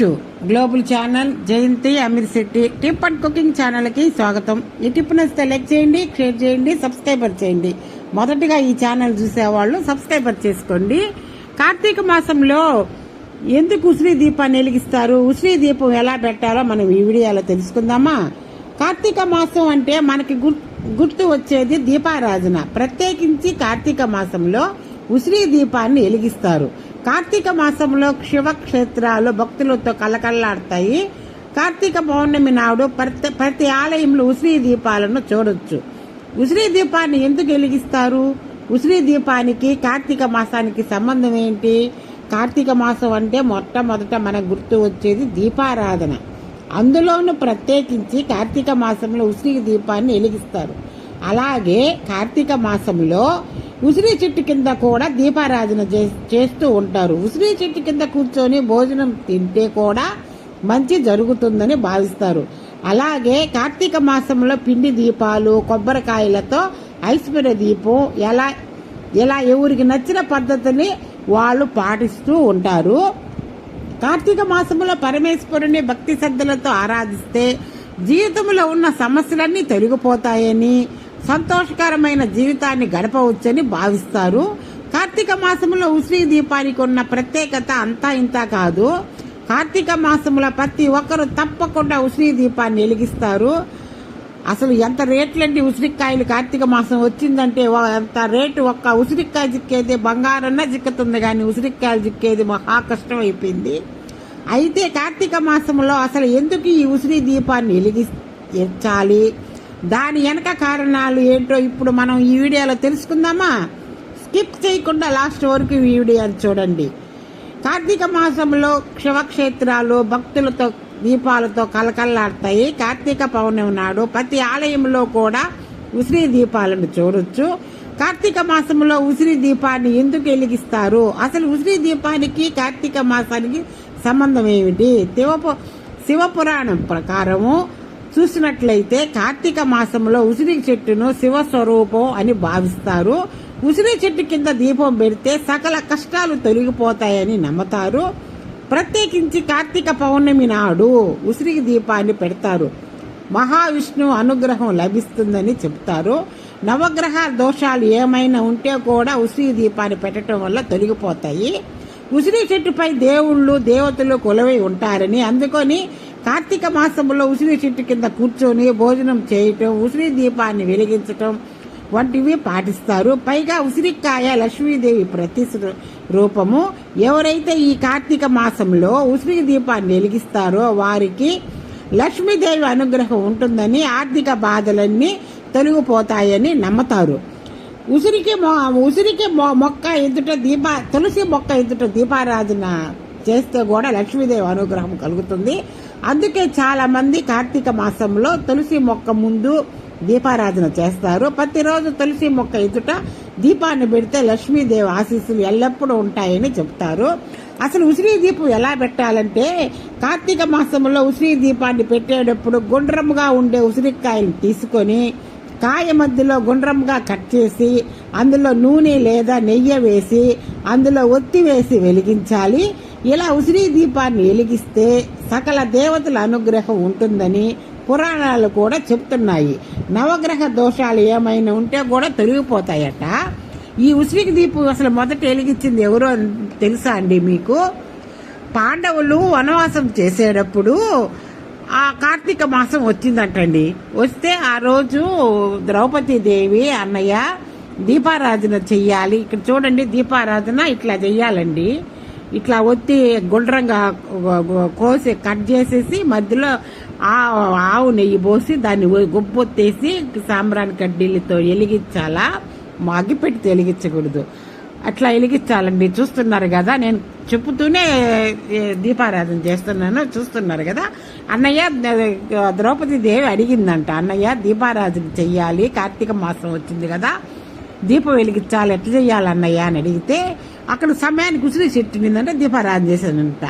To global channel Jayanthi Amir Shetty tip and cooking ఛానల్కి స్వాగతం. ఈ టిప్ నచ్చితే లైక్ చేయండి షేర్ చేయండి సబ్స్క్రైబర్ చేయండి. మొదటిగా ఈ ఛానల్ చూసేవాళ్ళు సబ్స్క్రైబర్ చేసుకోండి. కార్తీక మాసంలో ఎందుకు ఉసిరి దీపాన్ని వెలిగిస్తారు? ఉసిరి దీపం ఎలా పెట్టాలో మనం ఈ వీడియోలో తెలుసుకుందామా? కార్తీక మాసం అంటే మనకి గుర్తు వచ్చేది దీపారాధన. ప్రత్యేకించి కార్తీక మాసంలో ఉసిరి దీపాన్ని వెలిగిస్తారు. కార్తీక మాసంలో శివక్షేత్రాలు భక్తులతో కలకల్లాడతాయి కార్తీక పౌర్ణమి నాడు ప్రతి ప్రతి ఆలయంలో ఉసిరి దీపాలను చూడొచ్చు. ఉసిరి దీపాన్ని ఎందుకు వెలిగిస్తారు? ఉసిరి దీపానికి కార్తీక మాసానికి సంబంధం ఏంటి? కార్తీక మాసం అంటే మొట్టమొదట మనకు గుర్తు వచ్చేది దీపారాధన. అందులోనూ ప్రత్యేకించి కార్తీక మాసంలో ఉసిరి దీపాన్ని వెలిగిస్తారు. అలాగే కార్తీక మాసంలో ఉసిరి చెట్టు కింద కూడా దీపారాధన చే- చేస్తూ ఉంటారు. ఉసిరి చెట్టు కింద కూర్చొని భోజనం తింటే కూడా మంచి జరుగుతుందని భావిస్తారు. అలాగే కార్తీక మాసంలో పిండి దీపాలు కొబ్బరికాయలతో ఐశ్వర్య దీపం ఎలా ఇలా ఎవరికి నచ్చిన పద్ధతిని వాళ్ళు పాటిస్తూ ఉంటారు. కార్తీక మాసంలో పరమేశ్వరుని భక్తి శ్రద్ధలతో ఆరాధిస్తే జీవితంలో ఉన్న సమస్యలన్నీ తొలగిపోతాయని సంతోషకరమైన జీవితాన్ని గడపవచ్చని భావిస్తారు. కార్తీక మాసంలో ఉసిరి దీపానికి ఉన్న ప్రత్యేకత అంతా ఇంత కాదు. కార్తీక మాసంలో ప్రతి ఒక్కరూ తప్పకుండా ఉసిరి దీపాన్ని వెలిగిస్తారు. అసలు ఎంత రేట్లండి ఉసిరికాయలు కార్తీక మాసం వచ్చిందంటే ఎంత అంత రేటు? ఒక్క ఉసిరికాయ చిక్కేది బంగారన్న చిక్కుతుంది కానీ ఉసిరికాయలు చిక్కేది మహా కష్టం అయిపోయింది అయితే కార్తీక మాసంలో అసలు ఎందుకు ఈ ఉసిరి దీపాన్ని వెలిగించాలి దాని వెనక కారణాలు ఏంటో ఇప్పుడు మనం ఈ వీడియోలో తెలుసుకుందామా? స్కిప్ చేయకుండా లాస్ట్ వరకు ఈ వీడియోని చూడండి. కార్తీక మాసంలో శివక్షేత్రాలు భక్తులతో దీపాలతో కలకల్లాడతాయి. కార్తీక పౌర్ణమి నాడు ప్రతి ఆలయంలో కూడా ఉసిరి దీపాలను చూడొచ్చు. కార్తీక మాసంలో ఉసిరి దీపాన్ని ఎందుకు వెలిగిస్తారు? అసలు ఉసిరి దీపానికి కార్తీక మాసానికి సంబంధం ఏమిటి? శివపు శివపురాణం ప్రకారము చూసినట్లయితే కార్తీక మాసంలో ఉసిరి చెట్టును శివ స్వరూపం అని భావిస్తారు. ఉసిరి చెట్టు కింద దీపం పెడితే సకల కష్టాలు తొలగిపోతాయని నమ్ముతారు. ప్రత్యేకించి కార్తీక పౌర్ణమి నాడు ఉసిరి దీపాన్ని పెడతారు. మహావిష్ణువు అనుగ్రహం లభిస్తుందని చెప్తారు నవగ్రహ దోషాలు ఏమైనా ఉంటే కూడా ఉసిరి దీపాన్ని పెట్టడం వల్ల తొలగిపోతాయి. ఉసిరి చెట్టుపై దేవుళ్ళు దేవతలు కొలవై ఉంటారని అందుకొని కార్తీక మాసంలో ఉసిరి చెట్టు కింద కూర్చొని భోజనం చేయటం ఉసిరి దీపాన్ని వెలిగించటం వంటివి పాటిస్తారు. పైగా ఉసిరికాయ లక్ష్మీదేవి ప్రతి రూపము. ఎవరైతే ఈ కార్తీక మాసంలో ఉసిరి దీపాన్ని వెలిగిస్తారో వారికి లక్ష్మీదేవి అనుగ్రహం ఉంటుందని ఆర్థిక బాధలన్నీ తొలగిపోతాయని నమ్ముతారు. ఉసిరికి మొ- ఉసిరికి మొ- మొక్క ఎదుట దీప తులసి మొక్క ఎదుట దీపారాధన చేస్తే కూడా లక్ష్మీదేవి అనుగ్రహం కలుగుతుంది. అందుకే చాలా మంది కార్తీక మాసంలో తులసి మొక్క ముందు దీపారాధన చేస్తారు. ప్రతిరోజు తులసి మొక్క ఎదుట దీపాన్ని పెడితే లక్ష్మీదేవి ఆశీస్సులు ఎల్లప్పుడూ ఉంటాయని చెప్తారు. అసలు ఉసిరి దీపం ఎలా పెట్టాలంటే కార్తీక మాసంలో ఉసిరి దీపాన్ని పెట్టేటప్పుడు గుండ్రముగా ఉండే ఉసిరికాయలు తీసుకొని కాయ మధ్యలో గుండ్రంగా కట్ చేసి అందులో నూనె లేదా నెయ్యి వేసి అందులో ఒత్తి వేసి వెలిగించాలి. ఇలా ఉసిరి దీపాన్ని వెలిగిస్తే సకల దేవతల అనుగ్రహం ఉంటుందని పురాణాలు కూడా చెప్తున్నాయి. నవగ్రహ దోషాలు ఏమైనా ఉంటే కూడా తొలగిపోతాయట. ఈ ఉసిరికి దీపం అసలు మొదట వెలిగించింది ఎవరో తెలుసా అండి మీకు? పాండవులు వనవాసం చేసేటప్పుడు ఆ కార్తీక మాసం వచ్చిందంటండి. వస్తే ఆ రోజు ద్రౌపది దేవి అన్నయ్య దీపారాధన చెయ్యాలి. ఇక్కడ చూడండి దీపారాధన ఇట్లా చెయ్యాలండి. ఇట్లా ఒత్తి గుండ్రంగా కోసి కట్ చేసేసి మధ్యలో ఆ- ఆవు నెయ్యి పోసి దాన్ని గుబ్బొత్తేసి సాంబ్రాణి కడ్డీలతో వెలిగించాలా? అగ్గిపెట్టి వెలిగించకూడదు. అట్లా వెలిగించాలండి. చూస్తున్నారు కదా నేను చెప్పుతూనే దీపారాధన చేస్తున్నాను. చూస్తున్నారు కదా. అన్నయ్య ద్రౌపది దేవి అడిగిందంట. అన్నయ్య దీపారాధన చెయ్యాలి. కార్తీక మాసం వచ్చింది కదా. దీపం వెలిగించాలి. ఎట్లా చెయ్యాలి అన్నయ్య అని అడిగితే అక్కడ సమయానికి ఉసిరి చెట్టు నిందంటే దీపారాధన చేశానంట